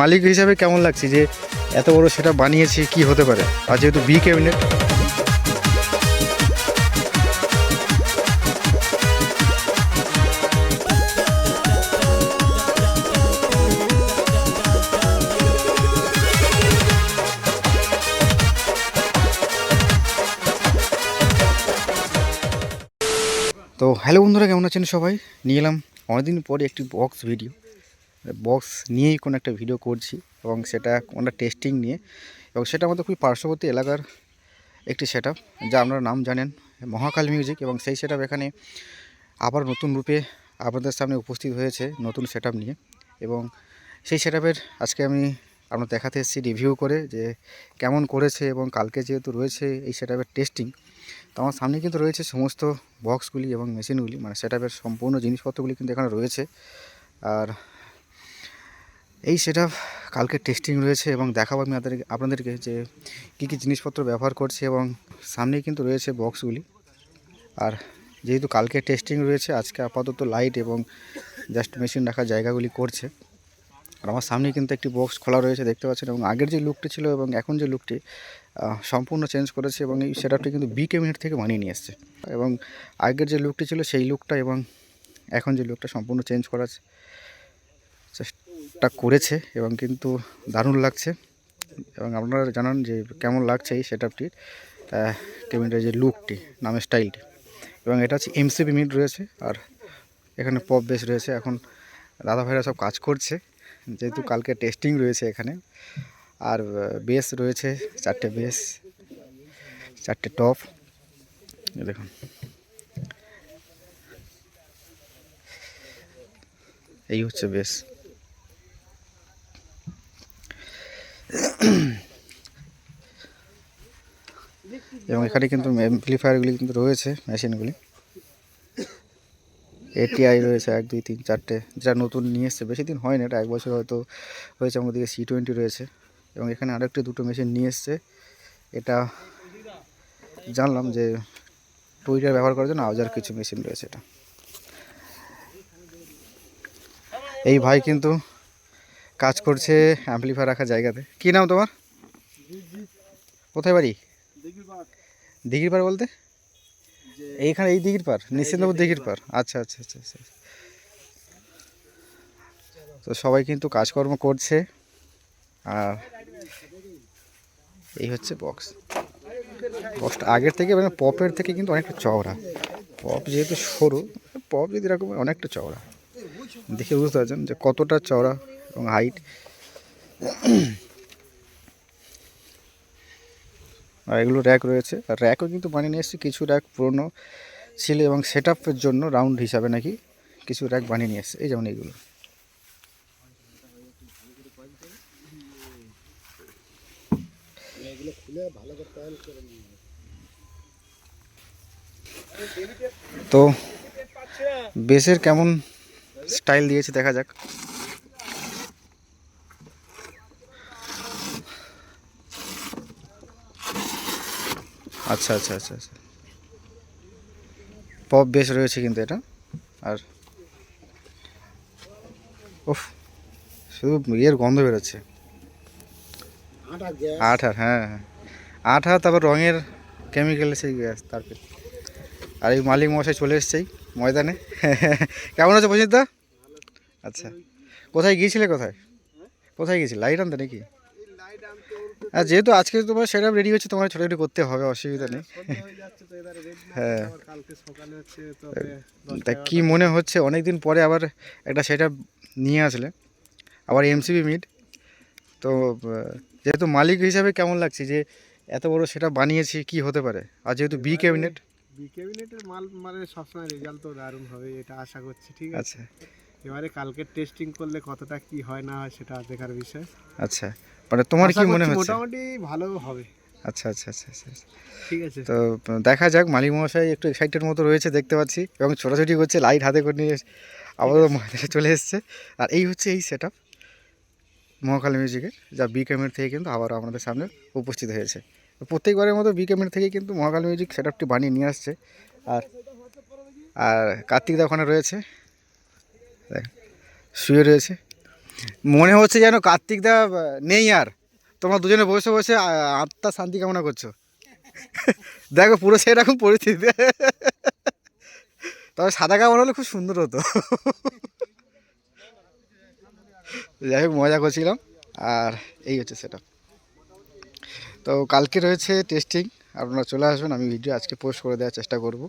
মালিক হিসাবে কেমন লাগছে যে এত বড় সেটা বানিয়েছি, কি হতে পারে? আর যেহেতু বি ক্যাবিনেট তো হ্যালো বন্ধুরা, কেমন আছেন সবাই? নিয়ে এলাম অনেকদিন পরে একটি বক্স ভিডিও বক্স নিয়েই কোনো একটা ভিডিও করছি এবং সেটা কোনটা টেস্টিং নিয়ে এবং সেটা আমাদের খুবই পার্শ্ববর্তী এলাকার একটি সেট যা আপনারা নাম জানেন, মহাকাল মিউজিক এবং সেই সেট এখানে আবার নতুন রূপে আপনাদের সামনে উপস্থিত হয়েছে নতুন সেট নিয়ে এবং সেই সেট আজকে আমি আপনার দেখাতে এসেছি রিভিউ করে যে কেমন করেছে এবং কালকে যেহেতু রয়েছে এই সেট টেস্টিং তো আমার সামনে কিন্তু রয়েছে সমস্ত বক্সগুলি এবং মেশিনগুলি মানে সেট সম্পূর্ণ জিনিসপত্রগুলি কিন্তু এখানে রয়েছে। আর এই সেটা কালকে টেস্টিং রয়েছে এবং দেখাবো আমি আপনাদের, আপনাদেরকে যে কী কী জিনিসপত্র ব্যবহার করছে এবং সামনেই কিন্তু রয়েছে বক্সগুলি আর যেহেতু কালকে টেস্টিং রয়েছে, আজকে আপাতত লাইট এবং জাস্ট মেশিন রাখার জায়গাগুলি করছে। আর আমার সামনে কিন্তু একটি বক্স খোলা রয়েছে, দেখতে পাচ্ছেন, এবং আগের যে লুকটি ছিল এবং এখন যে লুকটি সম্পূর্ণ চেঞ্জ করেছে এবং এই সেটআপটি কিন্তু বি ক্যাবিনেট থেকে বানিয়ে নিয়ে এসছে। এবং আগের যে লুকটি ছিল, সেই লুকটা এবং এখন যে লুকটা সম্পূর্ণ চেঞ্জ করার চেষ্টা করেছে এবং কিন্তু দারুণ লাগছে। এবং আপনারা জানান যে কেমন লাগছে এই সেটআপটির ক্যাবিনেটের যে লুকটি, নামের স্টাইলটি। এবং এটা হচ্ছে এমসিপি মিড রয়েছে আর এখানে পপ বেস রয়েছে। এখন দাদা ভাইরা সব কাজ করছে, যেহেতু কালকে টেস্টিং রয়েছে এখানে। আর বেস রয়েছে, চারটে বেস, চারটে টপ। দেখুন। এই হচ্ছে বেস। এবং এখানে কিন্তু অ্যাম্পলিফায়ারগুলি কিন্তু রয়েছে মেশিনগুলি এটিআই রয়েছে এক, দুই, তিন, চারটে। যেটা নতুন নিয়ে এসছে, বেশি দিন হয় না এটা এক বছর হয়তো হয়েছে, আমাদের দিকে সি টোয়েন্টি রয়েছে। এবং এখানে আরেকটি দুটো মেশিন নিয়ে এসছে, এটা জানলাম যে টুইটার ব্যবহার করার জন্য আউজার কিছু মেশিন রয়েছে এটা। এই ভাই কিন্তু কাজ করছে অ্যাম্পলিফায়ার রাখার জায়গাতে। কী নাম তোমার? কোথায় বাড়ি? দিঘির পার বলতে? এইখানে এই দিঘির পার নিশ্চিন্তপুর দিঘির পার আচ্ছা আচ্ছা আচ্ছা আচ্ছা। তো সবাই কিন্তু কাজকর্ম করছে। আর এই হচ্ছে বক্স বক্সটা আগের থেকে মানে পপের থেকে কিন্তু অনেকটা চওড়া। পপ যেহেতু সরু পপ যদি এরকম অনেকটা চওড়া। দেখে বুঝতে পারছেন যে কতটা চওড়া। এবং হাইট আর এগুলো র্যাক রয়েছে। আর র্যাকও কিন্তু বানিয়ে নিয়ে এসেছি। কিছু র্যাক পুরনো ছিল এবং সেট জন্য রাউন্ড হিসাবে নাকি কিছু র্যাক বানিয়ে নিয়ে এসেছে। এই যেমন এইগুলো। তো বেসের কেমন স্টাইল দিয়েছে দেখা যাক। আচ্ছা আচ্ছা আচ্ছা আচ্ছা। পপ বেশ রয়েছে কিন্তু এটা। আর উফ শুধু ইয়ের গন্ধ বেরোচ্ছে। আট হার হ্যাঁ হ্যাঁ। আট হার তারপর রঙের কেমিক্যাল সেই গ্যাস তারপর আর এই মালিক মশাই চলে এসছেই ময়দানে। কেমন আছে পজিত দা আচ্ছা। কোথায় গিয়েছিলে কোথায়? কোথায় গিয়েছিলে? লাইট আনতে নাকি? আর যেহেতু আজকে তোমার সেটা রেডি হচ্ছে তোমার ছোটাছুটি করতে হবে অসুবিধা নেই। হ্যাঁ। তা কী মনে হচ্ছে অনেক দিন পরে আবার একটা সেটা নিয়ে আসলে আবার এমসিবি মিট তো যেহেতু মালিক হিসাবে কেমন লাগছে যে এত বড় সেটা বানিয়েছি কি হতে পারে? আর যেহেতু বি ক্যাবিনেট বি ক্যাবিনেটের মাল মানে সবসময় রেজাল্ট তো দারুণ হবে এটা আশা করছি ঠিক আছে? আচ্ছা। এবারে কালকে টেস্টিং করলে কতটা কি হয় না হয় সেটা দেখার বিষয়। আচ্ছা। মানে তোমার কি মনে হচ্ছে? মোটামুটি ভালো হবে। আচ্ছা আচ্ছা আচ্ছা আচ্ছা আচ্ছা। ঠিক আছে। তো দেখা যাক মালিক মহাশয় একটু এক্সাইটেড মতো রয়েছে দেখতে পাচ্ছি এবং ছোটাছুটি করছে লাইট হাতে করে নিয়ে আবারও ময়দানে চলে এসছে। আর এই হচ্ছে এই সেট আপ মহাকালী মিউজিকের যা বি ক্যামের থেকে কিন্তু আবারও আমাদের সামনে উপস্থিত হয়েছে। প্রত্যেকবারের মতো বি ক্যামের থেকে কিন্তু মহাকালী মিউজিক সেট আপটি বানিয়ে নিয়ে আসছে। আর আর কার্তিক দা ওখানে রয়েছে। দেখ, শুয়ে রয়েছে। মনে হচ্ছে যেন কার্তিক দা নেই আর। তোমরা দুজনে বসে বসে আহ, আত্মার শান্তি কামনা করছ। দেখো পুরো সেরকম পরিস্থিতি। তবে সাদা কাপড় হলে খুব সুন্দর হতো। যাই হোক মজা করছিলাম। আর এই হচ্ছে সেটা তো কালকে রয়েছে টেস্টিং আপনারা চলে আসবেন আমি ভিডিও আজকে পোস্ট করে দেওয়ার চেষ্টা করব।